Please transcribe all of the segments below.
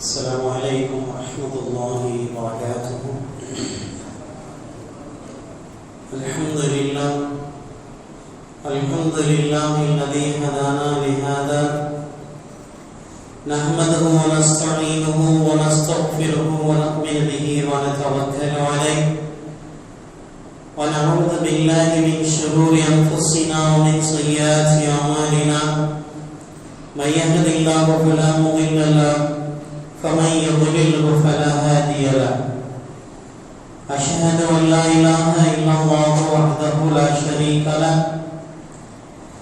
السلام عليكم ورحمة الله وبركاته. الحمد لله الحمد لله الذي هدانا لهذا. نحمده ونستعينه ونستغفره ونؤمن به ونتوكل عليه. ونعوذ بالله من شرور أنفسنا ومن سيئات أعمالنا. من يهد الله فلا مضل له فمن يضلله فلا هادي له. أشهد أن لا إله إلا الله وحده لا شريك له.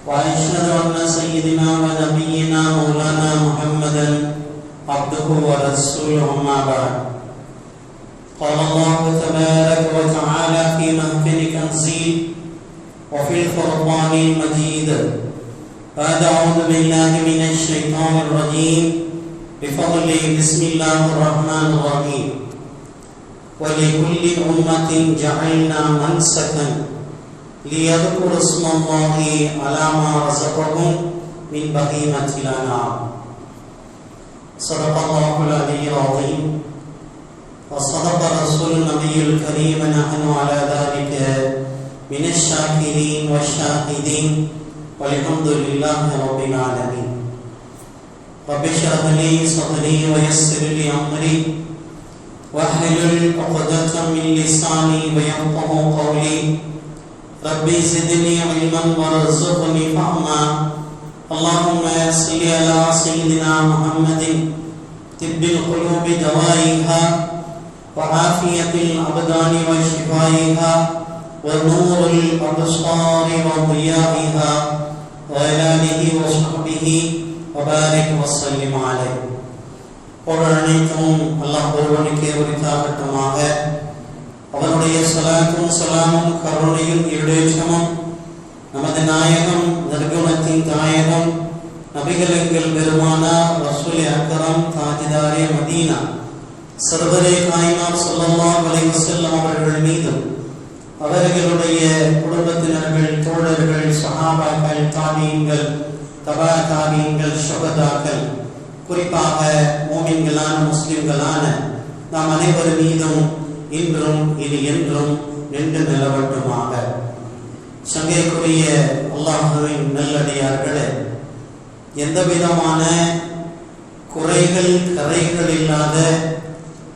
وأشهد أن سيدنا ونبينا مولانا محمدا عبده ورسوله أما بعد. قال الله تبارك وتعالى في محفل تنزيل وفي الفرقان المجيد بعد أعوذ بالله من الشيطان الرجيم. بفضل بسم الله الرحمن الرحيم. ولكل أمة جعلنا منسكا ليذكروا اسم الله على ما رزقهم من بهيمة الأنعام. صدق الله العلي العظيم. وصدق رسول النبي الكريم نحن على ذلك من الشاكرين والشاهدين. والحمد لله رب العالمين. رب اشرح لي صدري ويسر لي أمري. واحلل عقدة من لساني ويفقه قولي. ربي زدني علما وارزقني فهما. اللهم صل على سيدنا محمد. طب القلوب دوائها وعافية الأبدان وشفائها ونور الأبصار وضيائها وعلى آله وصحبه வபாரிக் வசல்லிம் அலை பொருள் அனைத்தும் அல்லாஹ் ஒருவனுக்கே உரித்தாகட்டுமாக அவனுடைய சலாத்தும் சலாமும் கருணையும் இடேற்றமும் நமது நாயகம் நற்குணத்தின் தாயகம் நபிகளங்கள் பெருமானா வசூலி அக்கரம் தாஜிதாரே மதீனா சர்வரே காய்மார் சொல்லமா வலைவசல்லம் அவர்கள் மீதும் அவர்களுடைய குடும்பத்தினர்கள் தோழர்கள் சகாபாக்கள் தாமியங்கள் தபா சுகதாக்கள் குறிப்பாக மோமின்களான முஸ்லிம்களான நாம் அனைவர் மீதும் இன்றும் இது என்றும் நின்று நிலவட்டுமாக. சங்கைக்குரிய அல்லாஹுவின் நல்லடியார்களே எந்த விதமான குறைகள் கரைகள் இல்லாத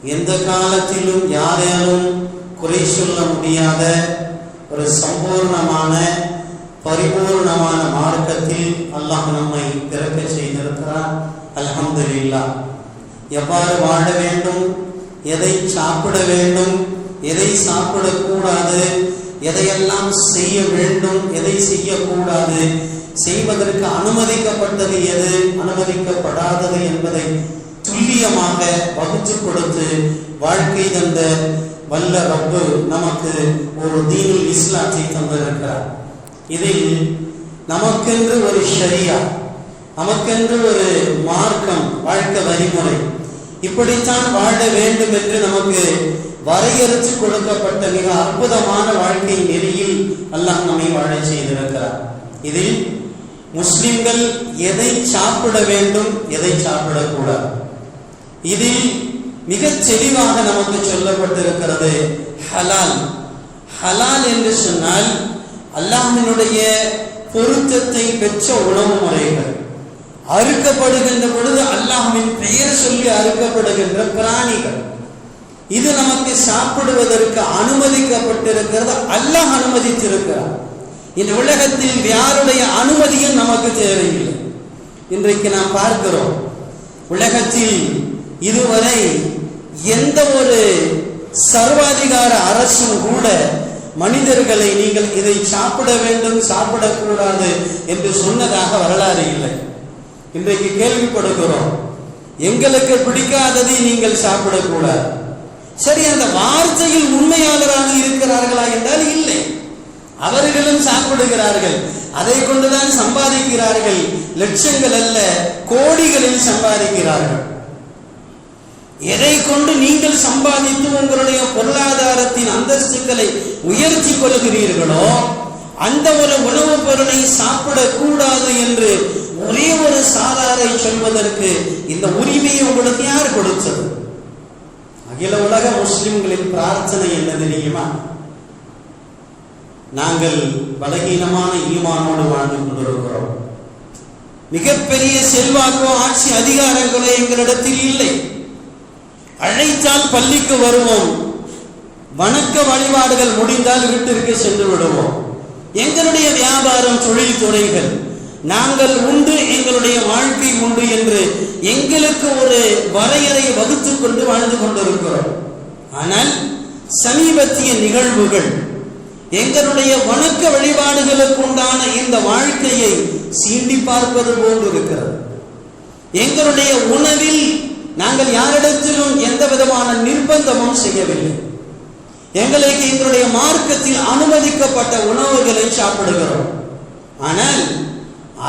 எந்த காலத்திலும் யாரையாலும் குறை சொல்ல முடியாத ஒரு சம்பூர்ணமான பரிபூர்ணமான மார்க்கத்தில் அல்லாஹ் நம்மை பிறக்க செய்திருக்கிறார் அல்ஹம்துலில்லா எவ்வாறு வாழ வேண்டும்? எதை சாப்பிட வேண்டும்? எதை சாப்பிடக்கூடாது? எதையெல்லாம் செய்ய வேண்டும்? எதை செய்யக்கூடாது? செய்வதற்கு அனுமதிக்கப்பட்டது எது? அனுமதிக்கப்படாதது என்பதை துல்லியமாக வகுத்து கொடுத்து வாழ்க்கை தந்த வல்ல ரப்பு நமக்கு ஒரு தீனுல் இஸ்லாத்தை தந்திருக்கிறார். இதில் நமக்கென்று ஒரு ஷரியா நமக்கென்று ஒரு மார்க்கம் வாழ்க்கை வழிமுறை. இப்படித்தான் வாழ வேண்டும் என்று நமக்கு வரையறுத்து கொடுக்கப்பட்ட மிக அற்புதமான வாழ்க்கை நெறியில் அல்லாஹ் நம்மை வாழ செய்திருக்கிறார். இதில் முஸ்லிம்கள் எதை சாப்பிட வேண்டும் எதை சாப்பிடக்கூடாது? இதில் மிக தெளிவாக நமக்கு சொல்லப்பட்டிருக்கிறது ஹலால். ஹலால் என்று சொன்னால் அல்லாஹினுடைய பொருத்தத்தை பெற்ற உணவு முறைகள். அறுக்கப்படுகின்ற பொழுது அல்லாஹின் பெயர் சொல்லி அறுக்கப்படுகின்ற பிராணிகள். இது நமக்கு சாப்பிடுவதற்கு அனுமதிக்கப்பட்டிருக்கிறது. அல்லாஹ் அனுமதித்திருக்கிறார் இந்த உலகத்தில் யாருடைய அனுமதியும் நமக்கு தேவையில்லை. இன்றைக்கு நாம் பார்க்கிறோம் உலகத்தில் இதுவரை எந்த ஒரு சர்வாதிகார அரசும் கூட மனிதர்களை நீங்கள் இதை சாப்பிட வேண்டும் சாப்பிடக்கூடாது என்று சொன்னதாக வரலாறு இல்லை. இன்றைக்கு கேள்விப்படுகிறோம் எங்களுக்கு பிடிக்காததை நீங்கள் சாப்பிடக்கூடாது. சரி அந்த வார்த்தையில் உண்மையாளராக இருக்கிறார்களா என்றால் இல்லை. அவர்களும் சாப்பிடுகிறார்கள் அதை கொண்டுதான் சம்பாதிக்கிறார்கள். லட்சங்கள் அல்ல கோடிகளில் சம்பாதிக்கிறார்கள். எதை கொண்டு நீங்கள் சம்பாதித்து உங்களுடைய பொருளாதாரத்தின் அந்தஸ்துக்களை உயர்த்தி கொள்கிறீர்களோ அந்த ஒரு உணவுப் பொருளை சாப்பிடக்கூடாது என்று ஒரே ஒரு சாராரை சொல்வதற்கு இந்த உரிமையை உங்களுக்கு யார் கொடுத்தது? அகில உலக முஸ்லிம்களின் பிரார்த்தனை என்ன தெரியுமா? நாங்கள் பலகீனமான ஈமானோடு வாழ்ந்து கொண்டிருக்கிறோம். மிகப்பெரிய செல்வாக்கோ ஆட்சி அதிகாரங்களோ எங்களிடத்தில் இல்லை. அழைத்தால் பள்ளிக்கு வருவோம். வணக்க வழிபாடுகள் முடிந்தால் வீட்டிற்கு சென்று விடுவோம். எங்களுடைய வியாபாரம் தொழில் துறைகள். நாங்கள் உண்டு எங்களுடைய வாழ்க்கை உண்டு என்று எங்களுக்கு ஒரு வரையறை வகுத்துக் கொண்டு வாழ்ந்து கொண்டிருக்கிறோம். ஆனால் சமீபத்திய நிகழ்வுகள் எங்களுடைய வணக்க வழிபாடுகளுக்கு உண்டான இந்த வாழ்க்கையை சீண்டி பார்ப்பது போன்று இருக்கிறது எங்களுடைய உணவில் நாங்கள் யாரிடத்திலும் எந்த விதமான நிர்பந்தமும் செய்யவில்லை. எங்களுக்கு எங்களுடைய மார்க்கத்தில் அனுமதிக்கப்பட்ட உணவுகளை சாப்பிடுகிறோம். ஆனால்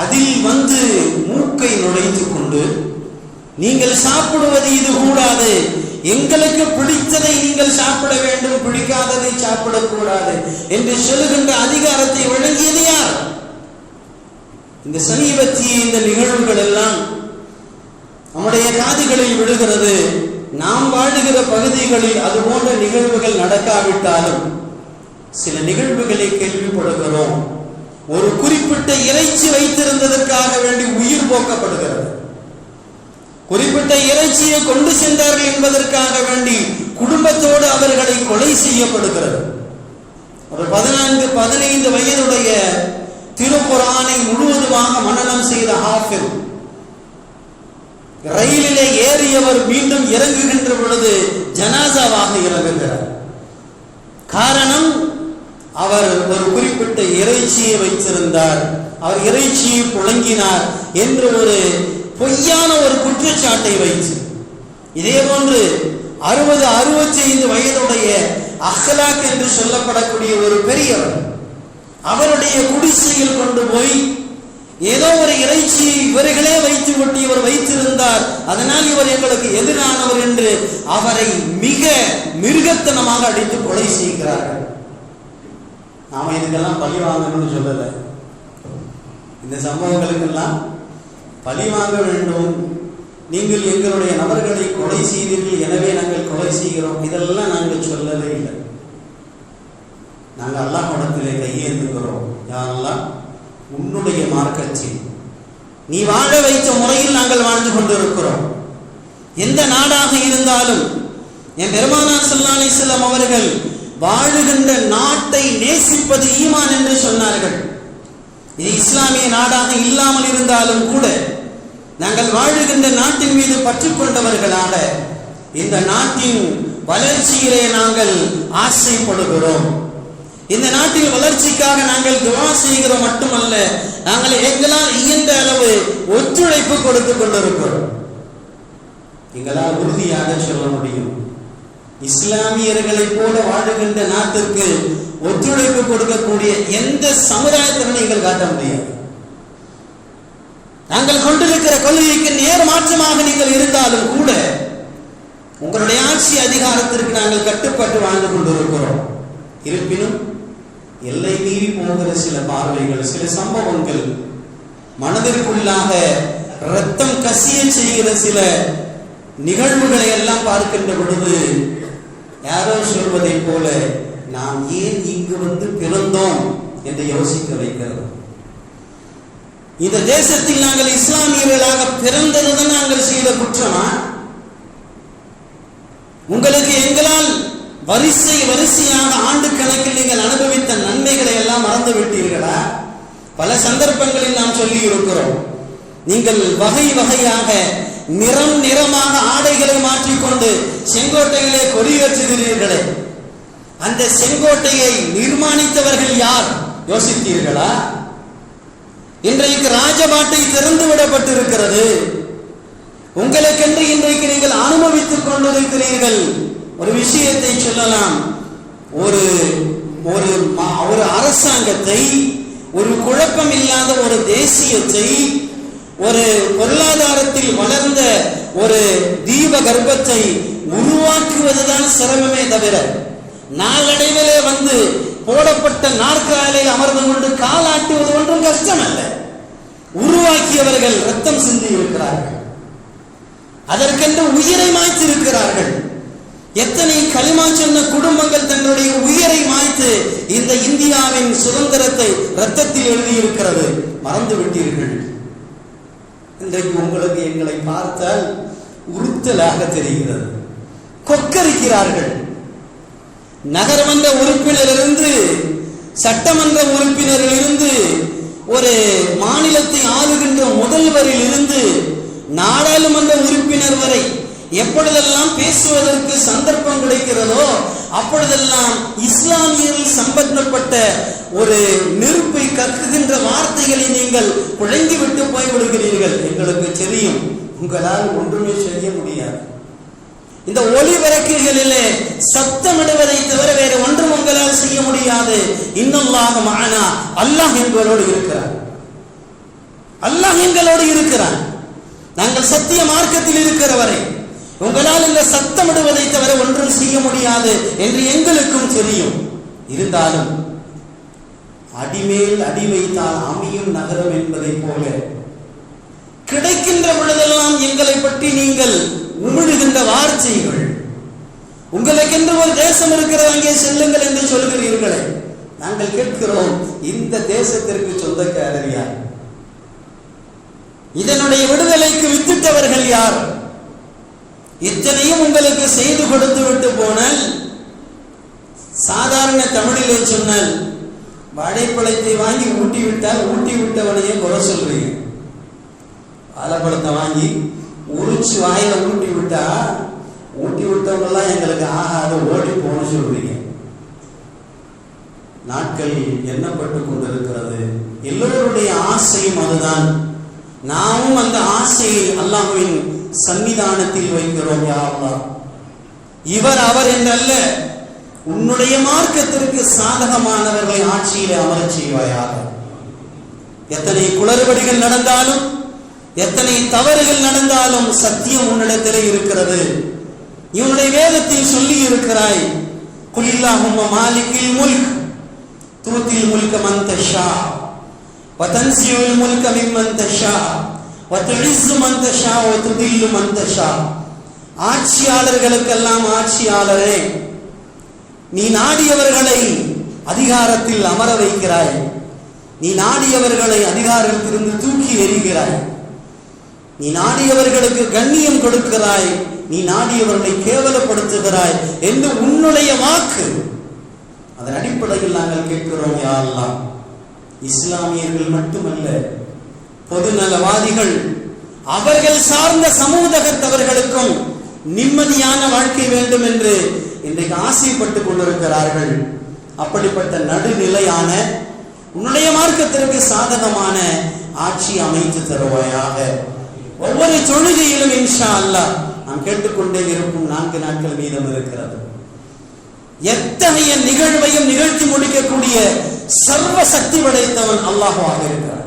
அதில் வந்து மூக்கை நுழைந்து கொண்டு நீங்கள் சாப்பிடுவது இது கூடாது. எங்களுக்கு பிடித்ததை நீங்கள் சாப்பிட வேண்டும். பிடிக்காததை சாப்பிடக்கூடாது என்று சொல்லுகின்ற அதிகாரத்தை வழங்கியது யார்? இந்த சமீபத்திய இந்த நிகழ்வுகள் எல்லாம் நம்முடைய காதுகளில் விழுகிறது. நாம் வாழுகிற பகுதிகளில் அது போன்ற நிகழ்வுகள் நடக்காவிட்டாலும் சில நிகழ்வுகளை கேள்விப்படுகிறோம். ஒரு குறிப்பிட்ட இறைச்சி வைத்திருந்ததற்காக வேண்டி உயிர் போக்கப்படுகிறது. குறிப்பிட்ட இறைச்சியை கொண்டு சென்றார்கள் என்பதற்காக வேண்டி குடும்பத்தோடு அவர்களை கொலை செய்யப்படுகிறது. ஒரு பதினான்கு பதினைந்து வயதுடைய திருக்குறானை முழுவதுமாக மனநம் செய்த ஹாஃபில் ரயிலிலே ஏறியவர் மீண்டும் இறங்குகின்ற பொழுது ஜனாசாவாக இறங்குகிறார். காரணம் அவர் ஒரு குறிப்பிட்ட இறைச்சியை வைத்திருந்தார். அவர் இறைச்சியை புழங்கினார் என்று ஒரு பொய்யான ஒரு குற்றச்சாட்டை வைத்து இதே போன்று அறுபது அறுபத்தி ஐந்து வயதுடைய அஹ்லாக் என்று சொல்லப்படக்கூடிய ஒரு பெரியவர் அவருடைய குடிசையில் கொண்டு போய் ஏதோ ஒரு இறைச்சியை இவர்களே வைத்து கொண்டு இவர் வைத்திருந்தார். அதனால் இவர் எங்களுக்கு எதிரானவர் என்று அவரை மிக மிருகத்தனமாக அடித்து கொலை செய்கிறார்கள். நாம இதுக்கெல்லாம் பழி வாங்கணும்னு சொல்லல. இந்த சம்பவங்களுக்கெல்லாம் பழி வாங்க வேண்டும். நீங்கள் எங்களுடைய நபர்களை கொலை செய்தீர்கள் எனவே நாங்கள் கொலை செய்கிறோம். இதெல்லாம் நாங்கள் சொல்லவே இல்லை. நாங்கள் அல்லாஹ் படத்திலே கையேந்துகிறோம். யாரெல்லாம் உன்னுடைய மார்க்கத்தில். நீ வாழ வைத்த முறையில் நாங்கள் வாழ்ந்து கொண்டிருக்கிறோம். எந்த நாடாக இருந்தாலும் என் பெருமானார் ஸல்லல்லாஹு அலைஹி அவர்கள் வாழுகின்ற நாட்டை நேசிப்பது ஈமான் என்று சொன்னார்கள். இது இஸ்லாமிய நாடாக இல்லாமல் இருந்தாலும் கூட நாங்கள் வாழுகின்ற நாட்டின் மீது பற்று கொண்டவர்களாக இந்த நாட்டின் வளர்ச்சியிலே நாங்கள் ஆசைப்படுகிறோம். இந்த நாட்டின் வளர்ச்சிக்காக நாங்கள் துவா செய்கிறோம் மட்டுமல்ல நாங்கள் எங்களால் இயன்ற அளவு ஒத்துழைப்பு கொடுத்து கொண்டிருக்கிறோம். எங்களால் உறுதியாக சொல்ல முடியும். இஸ்லாமியர்களைப் போல வாழுகின்ற நாட்டிற்கு ஒத்துழைப்பு கொடுக்கக்கூடிய எந்த சமுதாயத்திலும் நீங்கள் காட்ட முடியாது. நாங்கள் கொண்டிருக்கிற கொள்கைக்கு நேர் மாற்றமாக நீங்கள் இருந்தாலும் கூட உங்களுடைய ஆட்சி அதிகாரத்திற்கு நாங்கள் கட்டுப்பட்டு வாழ்ந்து கொண்டிருக்கிறோம். இருப்பினும் எல்லை மீறி போகிற சில பார்வைகள் சில சம்பவங்கள் மனதிற்குள்ளாக ரத்தம் கசிய செய்கிற சில நிகழ்வுகளை எல்லாம் பார்க்கின்ற பொழுது யாரோ சொல்வதைப் போல நாம் ஏன் இங்கு வந்து பிறந்தோம் என்று யோசிக்க வைக்கிறோம் இந்த தேசத்தில் நாங்கள் இஸ்லாமியர்களாக பிறந்ததுதான் நாங்கள் செய்த குற்றமா? உங்களுக்கு எங்களால் வரிசை வரிசையாக ஆண்டு கணக்கில் நீங்கள் அனுபவித்த நன்மைகளை எல்லாம் மறந்து விட்டீர்களா பல சந்தர்ப்பங்களில் நாம் சொல்லி இருக்கிறோம் நீங்கள் வகை வகையாக நிறம் நிறமாக ஆடைகளை மாற்றிக்கொண்டு செங்கோட்டையிலே கொடியேற்றுகிறீர்களே அந்த செங்கோட்டையை நிர்மாணித்தவர்கள் யார்? யோசித்தீர்களா? இன்றைக்கு ராஜபாட்டை திறந்து விடப்பட்டிருக்கிறது. உங்களுக்கென்று இன்றைக்கு நீங்கள் அனுபவித்துக் கொண்டிருக்கிறீர்கள். ஒரு விஷயத்தை சொல்லலாம். ஒரு ஒரு ஒரு அரசாங்கத்தை ஒரு குழப்பம் இல்லாத ஒரு தேசியத்தை ஒரு பொருளாதாரத்தில் வளர்ந்த ஒரு தீப கர்ப்பத்தை உருவாக்குவதுதான் சிரமமே தவிர நாளடைவிலே வந்து போடப்பட்ட நாற்காலை அமர்ந்து கொண்டு காலாட்டுவது ஒன்றும் கஷ்டம் அல்ல உருவாக்கியவர்கள் ரத்தம் சிந்தி இருக்கிறார்கள். அதற்கென்று உயிரை மாய்த்திருக்கிறார்கள். எத்தனை களிமா சொன்ன குடும்பங்கள் தங்களுடைய உயிரை மாய்த்து இந்த இந்தியாவின் சுதந்திரத்தை ரத்தத்தில் எழுதியிருக்கிறது. மறந்து விட்டீர்கள் இன்றைக்கு உங்களுக்கு எங்களை பார்த்தால் உறுத்தலாக தெரிகிறது. கொக்கரிக்கிறார்கள். நகரமன்ற உறுப்பினரிலிருந்து சட்டமன்ற உறுப்பினரிலிருந்து ஒரு மாநிலத்தை ஆளுகின்ற முதல்வரில் இருந்து நாடாளுமன்ற உறுப்பினர் வரை எப்பொழுதெல்லாம் பேசுவதற்கு சந்தர்ப்பம் கிடைக்கிறதோ அப்பொழுதெல்லாம் இஸ்லாமியர்கள் சம்பந்தப்பட்ட ஒரு நெருப்பை கத்துகின்ற வார்த்தைகளை நீங்கள் குழங்கிவிட்டு போய்விடுகிறீர்கள். எங்களுக்கு தெரியும் உங்களால் ஒன்றுமே செய்ய முடியாது. இந்த ஒளிவிளக்குகளிலே சத்தமிடுவதை தவிர வேறு ஒன்றும் உங்களால் செய்ய முடியாது. இன்னும் மானா அல்லாஹ் எங்களோடு இருக்கிறார். அல்லாஹ் எங்களோடு இருக்கிறார். நாங்கள் சத்திய மார்க்கத்தில் இருக்கிறவரை உங்களால் இந்த சத்தமிடுவதை தவிர ஒன்றும் செய்ய முடியாது என்று எங்களுக்கும் தெரியும். இருந்தாலும் அடிமேல் அடி வைத்தால் அமையும் நகரம் என்பதை போல கிடைக்கின்ற பொழுதெல்லாம் எங்களை பற்றி நீங்கள் உமிழுகின்ற வார்த்தைகள். உங்களுக்கென்று ஒரு தேசம் இருக்கிறது அங்கே செல்லுங்கள் என்று சொல்கிறீர்களே. நாங்கள் கேட்கிறோம் இந்த தேசத்திற்கு சொந்தக்காரர் யார்? இதனுடைய விடுதலைக்கு வித்திட்டவர்கள் யார்? இத்தனையும் உங்களுக்கு செய்து கொடுத்து விட்டு போனால் சாதாரண தமிழிலே சொன்னால் வாழைப்பழத்தை வாங்கி ஊட்டி விட்டால் ஊட்டி விட்டவனையே குறை சொல்றீங்க. வாழைப்பழத்தை வாங்கி உரிச்சு வாயில ஊட்டி விட்டா ஊட்டி விட்டவங்கெல்லாம் எங்களுக்கு ஆகாத ஓடி போன சொல்றீங்க. நாட்கள் எண்ணப்பட்டு கொண்டிருக்கிறது. எல்லோருடைய ஆசையும் அதுதான். நாமும் அந்த ஆசையை அல்லாஹ்வின் சன்னிதானத்தில் வைக்கிறோம் யாருலா இவர் அவர் என்றல்ல உன்னுடைய மார்க்கத்திற்கு சாதகமானவர்களை ஆட்சியில் அமரச் செய்வாயாக. எத்தனை குளறுபடிகள் நடந்தாலும் எத்தனை தவறுகள் நடந்தாலும் சத்தியம் உன்னிடத்தில் இருக்கிறது. இவனுடைய வேதத்தில் சொல்லி இருக்கிறாய் குலில்லாஹும் மாலிக்கில் முல்க் தூத்தில் முல்க மந்தஷா வதன்சியுல் முல்க மிம்மந்தஷா ஆட்சியாளர்களுக்கெல்லாம் ஆட்சியாளரே நீ நாடியவர்களை அதிகாரத்தில் அமர வைக்கிறாய். நீ நாடியவர்களை அதிகாரத்திலிருந்து தூக்கி எறிகிறாய். நீ நாடியவர்களுக்கு கண்ணியம் கொடுக்கிறாய். நீ நாடியவர்களை கேவலப்படுத்துகிறாய் என்று உன்னுடைய வாக்கு. அதன் அடிப்படையில் நாங்கள் கேட்கிறோம் யாரெல்லாம் இஸ்லாமியர்கள் மட்டுமல்ல பொதுநலவாதிகள் அவர்கள் சார்ந்த சமூகத்தவர்களுக்கும் நிம்மதியான வாழ்க்கை வேண்டும் என்று இன்றைக்கு ஆசைப்பட்டு கொண்டிருக்கிறார்கள். அப்படிப்பட்ட நடுநிலையான உன்னுடைய மார்க்கத்திற்கு சாதகமான ஆட்சி அமைத்து தருவாயாக. ஒவ்வொரு தொழுகையிலும் இன்ஷா அல்லாஹ் நாம் கேட்டுக்கொண்டே இருக்கும் நான்கு நாட்கள் மீதம் இருக்கிறது. எத்தகைய நிகழ்வையும் நிகழ்த்தி முடிக்கக்கூடிய சர்வ சக்தி படைத்தவன் அல்லாஹுவாக இருக்கிறார்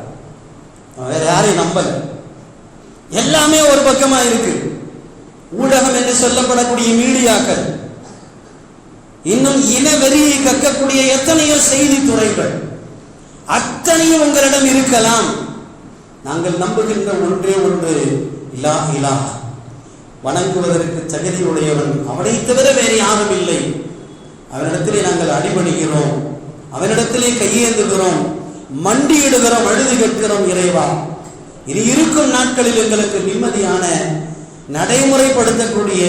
வேற யாரையும் நம்பல. எல்லாமே ஒரு பக்கமா இருக்கு. ஊடகம் என்று சொல்லப்படக்கூடிய மீடியாக்கள். இன்னும் இன வெறியை கக்கக்கூடிய எத்தனையோ செய்தி துறைகள் அத்தனையும் உங்களிடம் இருக்கலாம். நாங்கள் நம்புகின்ற ஒன்றே ஒன்று இலா இலா வணங்குவதற்கு தகுதியுடையவன் அவனை தவிர வேறு யாரும் இல்லை. அவனிடத்திலே நாங்கள் அடிபணிகிறோம். அவனிடத்திலே கையேந்துகிறோம். மண்டியிடுகிறோம் அழுது கேட்கிறோம் இறைவா. இனி இருக்கும் நாட்களில் எங்களுக்கு நிம்மதியான நடைமுறைப்படுத்தக்கூடிய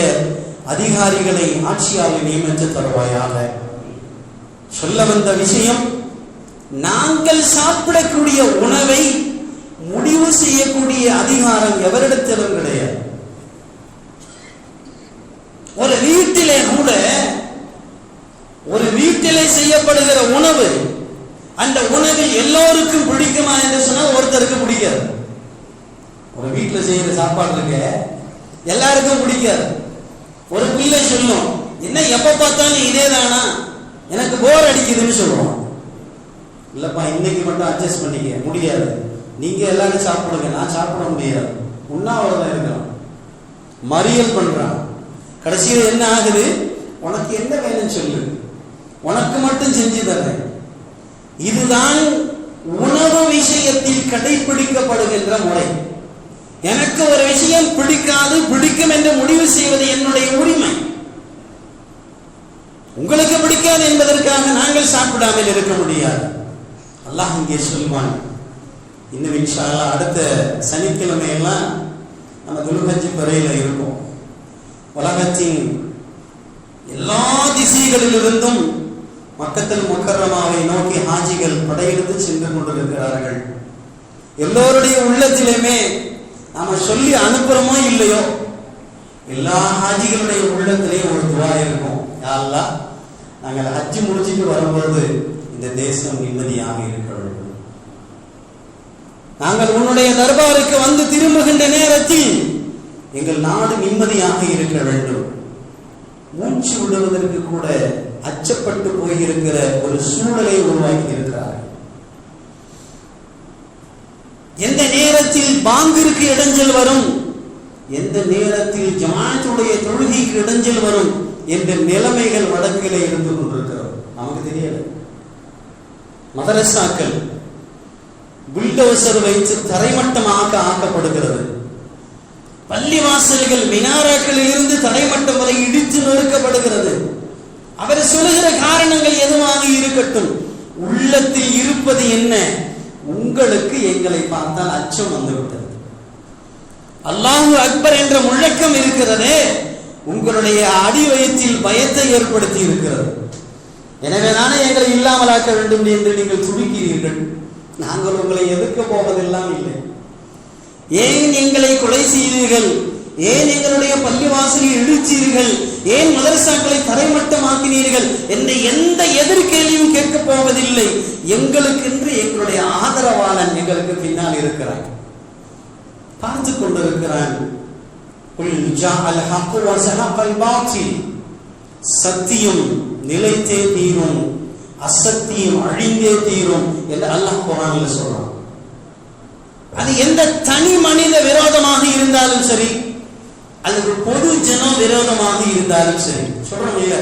அதிகாரிகளை ஆட்சியாளர் நியமித்து தருவாயாக. சொல்ல வந்த விஷயம் நாங்கள் சாப்பிடக்கூடிய உணவை முடிவு செய்யக்கூடிய அதிகாரம் எவரிடத்திலும் கிடையாது. ஒரு வீட்டிலே கூட ஒரு வீட்டிலே செய்யப்படுகிற உணவு அந்த உணவு எல்லோருக்கும் பிடிக்குமா என்று சொன்னால் ஒருத்தருக்கு பிடிக்காது. ஒரு வீட்டில் செய்யற சாப்பாடு இருக்க எல்லாருக்கும் பிடிக்காது. ஒரு பிள்ளை சொல்லும் என்ன எப்ப பார்த்தாலும் இதே தானா? எனக்கு போர் அடிக்குதுன்னு சொல்லுவோம். இல்லப்பா இன்னைக்கு மட்டும் அட்ஜஸ்ட் பண்ணிக்க முடியாது. நீங்க எல்லாரும் சாப்பிடுங்க நான் சாப்பிட முடியாது. உண்ணாவிரதம் இருக்கிறான் மறியல் பண்றான். கடைசியில் என்ன ஆகுது? உனக்கு என்ன வேணும்னு சொல்லு. உனக்கு மட்டும் செஞ்சு தரேன். இதுதான் உணவு விஷயத்தில் கடைபிடிக்கப்படுகின்ற முறை. எனக்கு ஒரு விஷயம் பிடிக்காது பிடிக்கும் என்று முடிவு செய்வது என்னுடைய உரிமை. உங்களுக்கு பிடிக்காது என்பதற்காக நாங்கள் சாப்பிடாமல் இருக்க முடியாது. அல்லாஹ் இங்கே சொல்வான் இன்னும் இன்ஷா அடுத்த சனிக்கிழமை எல்லாம் நம்ம துலுகஞ்சி பிறையில இருக்கும் உலகத்தின் எல்லா திசைகளிலிருந்தும் மக்கத்தில் முக்கரமாவை நோக்கி ஹாஜிகள் படையெடுத்து சென்று கொண்டிருக்கிறார்கள். எல்லோருடைய உள்ளத்திலுமே நாம சொல்லி அனுப்புறோமோ இல்லையோ? எல்லா ஹாஜிகளுடைய உள்ளத்திலேயும் ஒரு துவா இருக்கும். யா நாங்கள் ஹஜ்ஜி முடிச்சிட்டு வரும்போது இந்த தேசம் நிம்மதியாக இருக்க வேண்டும் நாங்கள் உன்னுடைய தர்பாருக்கு வந்து திரும்புகின்ற நேரத்தில் எங்கள் நாடு நிம்மதியாக இருக்க வேண்டும். மூச்சு விடுவதற்கு கூட அச்சப்பட்டு போயிருக்கிற ஒரு சூழலை உருவாக்கி இருக்கிறார். எந்த நேரத்தில் பாங்கிற்கு இடைஞ்சல் வரும்? எந்த நேரத்தில் ஜமாத்துடைய தொழுகைக்கு இடைஞ்சல் வரும்? என்ற நிலைமைகள் வடக்கிலே இருந்து கொண்டிருக்கிறோம். நமக்கு தெரியல மதரசாக்கள் புல்டோசர் வைத்து தரைமட்டமாக ஆக்கப்படுகிறது. பள்ளிவாசல்கள் மினாராக்களில் இருந்து தரைமட்டம் வரை இடித்து நொறுக்கப்படுகிறது. அவர் சொல்லுகிற காரணங்கள் எதுவாக இருக்கட்டும் உள்ளத்தில் இருப்பது என்ன? உங்களுக்கு எங்களை பார்த்தால் அச்சம் வந்துவிட்டது. அல்லாஹு அக்பர் என்ற முழக்கம் இருக்கிறதே உங்களுடைய அடி வயத்தில் பயத்தை ஏற்படுத்தி இருக்கிறது. எனவே தானே எங்களை இல்லாமலாக்க வேண்டும் என்று நீங்கள் துடிக்கிறீர்கள். நாங்கள் உங்களை எதிர்க்க போவதெல்லாம் இல்லை. ஏன் எங்களை கொலை செய்தீர்கள்? ஏன் எங்களுடைய பள்ளி பள்ளிவாசலை இழுச்சீர்கள் ஏன் மதரசாக்களை தரைமட்டமாக்கினீர்கள்? என்று எந்த எதிர்கேள்வியும் கேட்க போவதில்லை. எங்களுக்கென்று எங்களுடைய ஆதரவாளன் எங்களுக்கு பின்னால் இருக்கிறான். பார்த்து கொண்டிருக்கிறான். சத்தியம் நிலைத்தே தீரும். அசத்தியம் அழிந்தே தீரும். என்று அல்லாஹ் குரானில் சொல்றான். அது எந்த தனி மனித விரோதமாக இருந்தாலும் சரி அல்லது பொது ஜனம் விரோதமாக இருந்தாலும் சரி. சொல்றோம் இல்லையா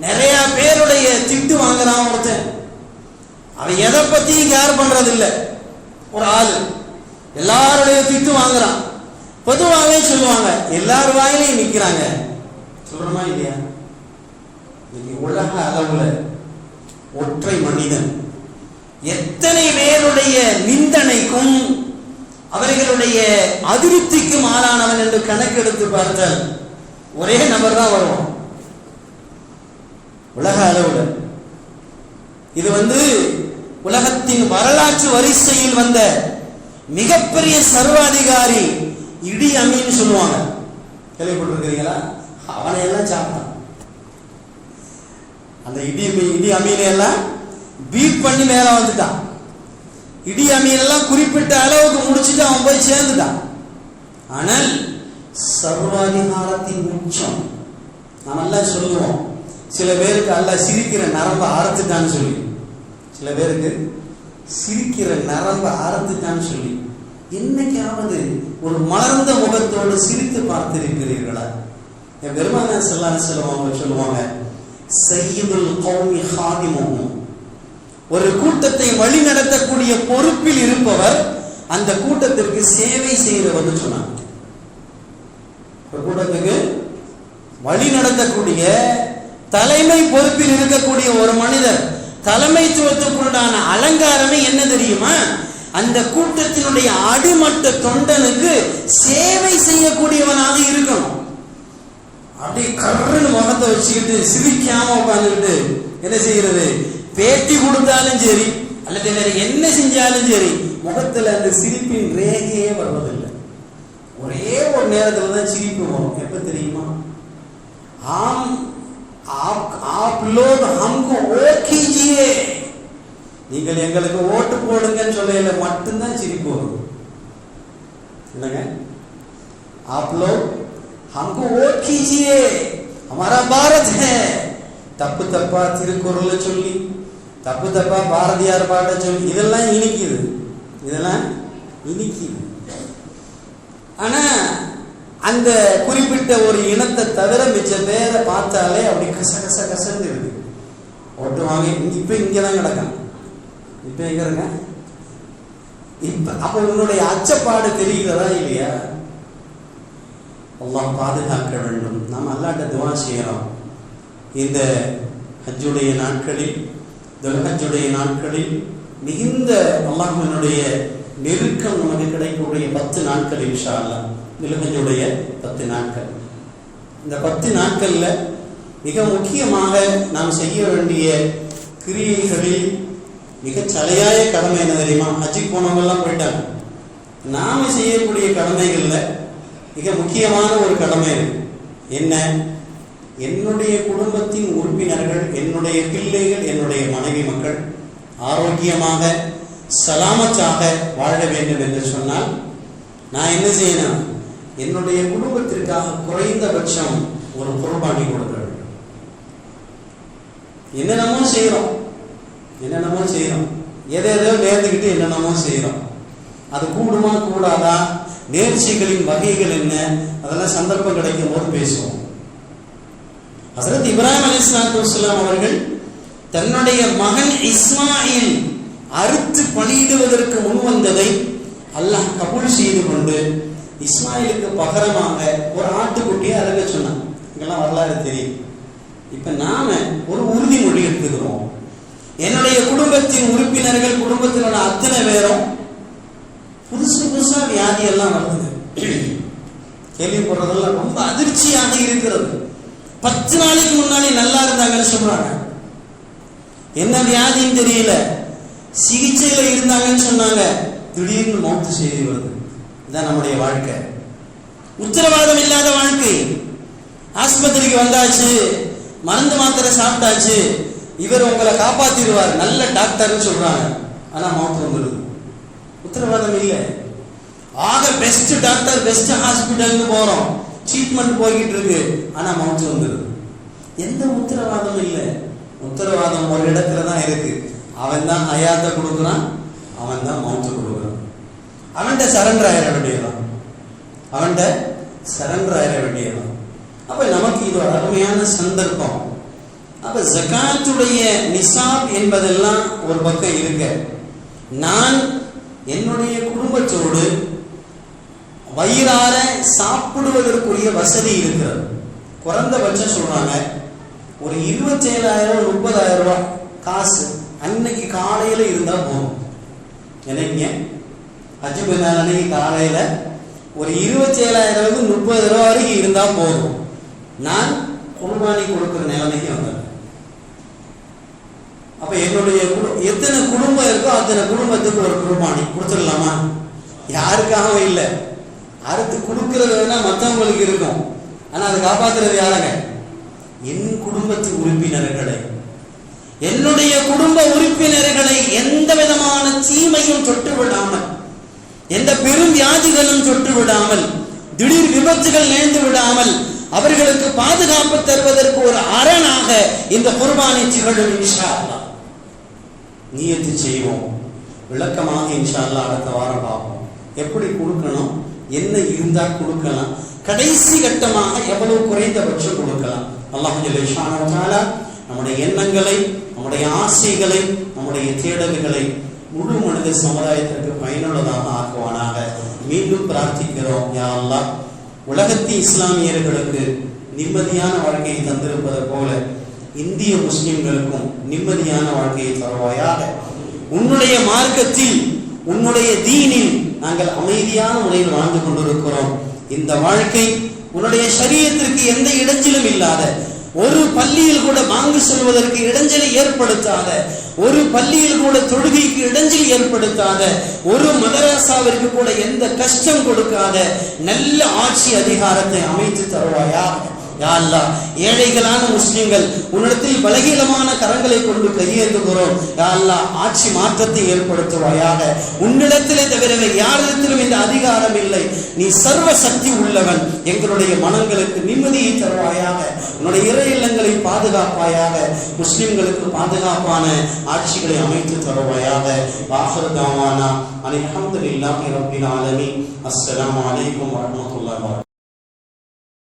நிறைய பேருடைய திட்டு வாங்குறான் ஒருத்தன். அவன் எதை பத்தியும் கேர் பண்றது இல்ல ஒரு ஆளு. எல்லாருடைய திட்டு வாங்குறான் பொதுவாகவே சொல்லுவாங்க எல்லார் வாயிலையும் நிக்கிறாங்க. சொல்றோமா இல்லையா? இன்னைக்கு உலக அளவுல ஒற்றை மனிதன். எத்தனை பேருடைய நிந்தனைக்கும் அவர்களுடைய அதிருப்திக்கும் ஆளானவன் என்று கணக்கெடுத்து பார்த்தால் ஒரே நபர் தான் வரும். உலக அளவுல. இது வந்து உலகத்தின் வரலாற்று வரிசையில் வந்த மிகப்பெரிய சர்வாதிகாரி இடி அமின்னு சொல்லுவாங்க. கேள்விப்பட்டிருக்கிறீங்களா? அவனை எல்லாம் சாப்பிட்டான். அந்த இடி அமீ- இடி அமீனை எல்லாம் பீட் பண்ணி மேல வந்துட்டான். இடி அமீனெல்லாம் குறிப்பிட்ட அளவுக்கு முடிச்சுட்டு அவன் போய் சேர்ந்துட்டான். ஆனால் சர்வாதிகாரத்தின் உச்சம். நாம் நல்லா சொல்லுவோம் சில பேருக்கு அல்ல சிரிக்கிற நரம்ப அறுத்துட்டான்னு சொல்லி. சில பேருக்கு சிரிக்கிற நரம்ப அறுத்துட்டான்னு சொல்லி. என்னைக்காவது ஒரு மலர்ந்த முகத்தோடு சிரித்து பார்த்திருக்கிறீர்களா? என் பெருமான செல்லான செல்வங்க சொல்லுவாங்க செய்யுதல் கௌமி ஹாதிமுகும் ஒரு கூட்டத்தை வழி நடத்தக்கூடிய பொறுப்பில் இருப்பவர் அந்த கூட்டத்திற்கு சேவை செய்கிறவர் சொன்னாங்க. ஒரு கூட்டத்துக்கு வழி நடத்தக்கூடிய தலைமை பொறுப்பில் இருக்கக்கூடிய ஒரு மனிதர் தலைமைத்துவத்துக்குள்ளான அலங்காரமே என்ன தெரியுமா? அந்த கூட்டத்தினுடைய அடிமட்ட தொண்டனுக்கு சேவை செய்யக்கூடியவனாக இருக்கணும். அப்படியே கருன்னு முகத்தை வச்சுக்கிட்டு சிரிக்காம உட்காந்துக்கிட்டு என்ன செய்யறது? பேட்டி கொடுத்தாலும் சரி அல்லது வேற என்ன செஞ்சாலும் சரி முகத்துல அந்த சிரிப்பின் ரேகையே வருவதில்லை ஒரே ஒரு நேரத்துல தான் சிரிப்பு வரும் எப்ப தெரியுமா ஆம் आप आप लोग हमको वोट कीजिए நீங்கள் எங்களுக்கு ஓட்டு போடுங்கன்னு சொல்லையில மட்டும்தான் சிரிப்பு வரும் என்னங்க आप लोग हमको वोट कीजिए हमारा भारत है தப்பு தப்பா திருக்குறள் சொல்லி தப்பு தப்பா பாரதியார் பாட சொல்லி இதெல்லாம் இனிக்குது. இதெல்லாம் இனிக்குது. ஆனா அந்த குறிப்பிட்ட ஒரு இனத்தை தவிர மிச்ச பேரை பார்த்தாலே அப்படி கச கச கசன்னு இருக்கு ஒட்டுவாங்க இப்ப இங்கதான் கிடக்கான். இப்ப எங்க இருங்க இப்ப அப்ப உன்னுடைய அச்சப்பாடு தெரிகிறதா இல்லையா? எல்லாம் பாதுகாக்க வேண்டும். நாம் அல்லாட்ட துவா செய்யறோம் இந்த ஹஜ்ஜுடைய நாட்களில் துல்ஹஜ்ஜுடைய நாட்களில் மிகுந்த அல்லாஹினுடைய நெருக்கம் நமக்கு கிடைக்கக்கூடிய பத்து நாட்கள் இன்ஷா அல்லாஹ் துல்ஹஜ்ஜுடைய பத்து நாட்கள். இந்த பத்து நாட்களில் மிக முக்கியமாக நாம் செய்ய வேண்டிய கிரியைகளில் மிக சலையாய கடமை என்ன தெரியுமா? ஹஜ்ஜுக்கு போனவங்கெல்லாம் போயிட்டாங்க. நாம செய்யக்கூடிய கடமைகளில் மிக முக்கியமான ஒரு கடமை இருக்கு என்ன? என்னுடைய குடும்பத்தின் உறுப்பினர்கள் என்னுடைய பிள்ளைகள் என்னுடைய மனைவி மக்கள் ஆரோக்கியமாக சலாமத்தாக வாழ வேண்டும் என்று சொன்னால் நான் என்ன செய்யணும்? என்னுடைய குடும்பத்திற்காக குறைந்தபட்சம் ஒரு குர்பானி கொடுக்க வேண்டும். என்னென்னமோ செய்யறோம். என்னென்னமோ செய்யறோம். எதை எதோ நேர்ந்துக்கிட்டு என்னென்னமோ செய்யறோம். அது கூடுமா கூடாதா? நேர்ச்சிகளின் வகைகள் என்ன? அதெல்லாம் சந்தர்ப்பம் கிடைக்கும் போது பேசுவோம். ஹசரத் இப்ராஹிம் அலி வஸ்லாம் அவர்கள் தன்னுடைய மகன் இஸ்மாயில் அறுத்து பணியிடுவதற்கு முன் வந்ததை அல்லாஹ் கபூல் செய்து கொண்டு இஸ்மாயிலுக்கு பகரமாக ஒரு ஆட்டுக்குட்டியை அறுக்க சொன்னான். இங்கெல்லாம் வரலாறு தெரியும். இப்ப நாம ஒரு உறுதிமொழி எடுத்துக்கிறோம். என்னுடைய குடும்பத்தின் உறுப்பினர்கள் குடும்பத்தினோட அத்தனை பேரும் புதுசு புதுசா வியாதி எல்லாம் வருது கேள்விப்படுறதெல்லாம் ரொம்ப அதிர்ச்சியாக இருக்கிறது. பத்து நாளைக்கு முன்னாடி நல்லா இருந்தாங்கன்னு சொல்றாங்க. என்ன வியாதின்னு தெரியல. சிகிச்சையில இருந்தாங்கன்னு சொன்னாங்க. திடீர்னு மௌத்து செய்தி வருது. இதுதான் நம்முடைய வாழ்க்கை. உத்தரவாதம் இல்லாத வாழ்க்கை. ஆஸ்பத்திரிக்கு வந்தாச்சு. மருந்து மாத்திரை சாப்பிட்டாச்சு. இவர் உங்களை காப்பாத்திடுவார். நல்ல டாக்டர்னு சொல்றாங்க. ஆனா மௌத்து வந்துடுது. உத்தரவாதம் இல்லை. ஆக பெஸ்ட் டாக்டர் பெஸ்ட் ஹாஸ்பிட்டல்னு போறோம். ட்ரீட்மெண்ட் போய்கிட்டு இருக்கு ஆனா மவுத்து வந்துடுது எந்த உத்தரவாதம் இல்லை. உத்தரவாதம் ஒரு இடத்துல தான் இருக்கு. அவன் தான் அயாத்தை கொடுக்குறான். அவன் தான் மவுத்து கொடுக்குறான். அவன்கிட்ட சரண்டர் ஆயிட வேண்டியதான் அவன்கிட்ட சரண்டர் ஆயிட வேண்டியதான் அப்ப நமக்கு இது ஒரு அருமையான சந்தர்ப்பம். அப்ப ஜகாத்துடைய நிசாப் என்பதெல்லாம் ஒரு பக்கம் இருக்க. நான் என்னுடைய குடும்பத்தோடு வயிறார சாப்பிடுவதற்குரிய வசதி இருக்கிறது. குறைந்தபட்சம் சொல்றாங்க ஒரு இருபத்தேழாயிரம் முப்பதாயிரம் ரூபாய் காசு அன்னைக்கு காலையில இருந்தா போதும். நினைங்க ஹஜ் பெருநாள் அன்னைக்கு காலையில ஒரு இருபத்தேழாயிரம் முப்பது ரூபா வரைக்கும் இருந்தா போதும். நான் குர்பானி கொடுக்கிற நிலைமைக்கு வந்தேன். அப்ப என்னுடைய எத்தனை குடும்பம் இருக்கோ அத்தனை குடும்பத்துக்கு ஒரு குர்பானி கொடுத்துடலாமா? யாருக்காகவும் இல்லை. அறுத்து கொடுக்கறது வேணா மற்றவங்களுக்கு இருக்கும். ஆனா அதை காப்பாத்துறது யாருங்க? என் குடும்பத்து உறுப்பினர்களை. என்னுடைய குடும்ப உறுப்பினர்களை எந்த விதமான தீமையும் தொட்டு விடாமல் எந்த பெரும் வியாதிகளும் தொட்டு விடாமல் திடீர் விபத்துகள் நேர்ந்து விடாமல் அவர்களுக்கு பாதுகாப்பு தருவதற்கு ஒரு அரணாக இந்த குர்பானை திகழும் இன்ஷா அல்லாஹ் நியத்து செய்வோம். விளக்கமாக இன்ஷா அல்லா அடுத்த வாரம் பார்ப்போம். எப்படி கொடுக்கணும்? என்ன இருந்தா கொடுக்கலாம்? கடைசி கட்டமாக எவ்வளவு குறைந்தபட்சம் கொடுக்கலாம்? அல்லாஹால நம்முடைய எண்ணங்களை நம்முடைய ஆசைகளை நம்முடைய தேடல்களை முழு மனித சமுதாயத்திற்கு பயனுள்ளதாக ஆக்குவானாக. மீண்டும் பிரார்த்திக்கிறோம் யா அல்லா உலகத்து இஸ்லாமியர்களுக்கு நிம்மதியான வாழ்க்கையை தந்திருப்பது போல இந்திய முஸ்லிம்களுக்கும் நிம்மதியான வாழ்க்கையை தருவாயாக. உன்னுடைய மார்க்கத்தில் உன்னுடைய தீனில் நாங்கள் அமைதியான முறையில் வாழ்ந்து கொண்டிருக்கிறோம். இந்த வாழ்க்கை உன்னுடைய சரீரத்திற்கு எந்த இடைஞ்சலும் இல்லாத ஒரு பள்ளியில் கூட வாங்கி செல்வதற்கு இடைஞ்சலை ஏற்படுத்தாத ஒரு பள்ளியில் கூட தொழுகைக்கு இடைஞ்சல் ஏற்படுத்தாத ஒரு மதராசாவிற்கு கூட எந்த கஷ்டம் கொடுக்காத நல்ல ஆட்சி அதிகாரத்தை அமைத்து தருவாயா? யா அல்லாஹ் ஏழைகளான முஸ்லிம்கள் உன்னிடத்தில் பலகீனமான கரங்களை கொண்டு கையேந்துகிறோம். யா ஆட்சி மாற்றத்தை ஏற்படுத்துவாயாக. உன்னிடத்திலே தவிர யாரிடத்திலும் இந்த அதிகாரம் இல்லை. நீ சர்வ சக்தி உள்ளவன். எங்களுடைய மனங்களுக்கு நிம்மதியை தருவாயாக. உன்னுடைய இறை இல்லங்களை பாதுகாப்பாயாக. முஸ்லிம்களுக்கு பாதுகாப்பான ஆட்சிகளை அமைத்து தருவாயாக. வாசர் தாமானா அனைத்து இல்லாமல் ரப்பில் ஆலமீன். அஸ்ஸலாமு அலைக்கும்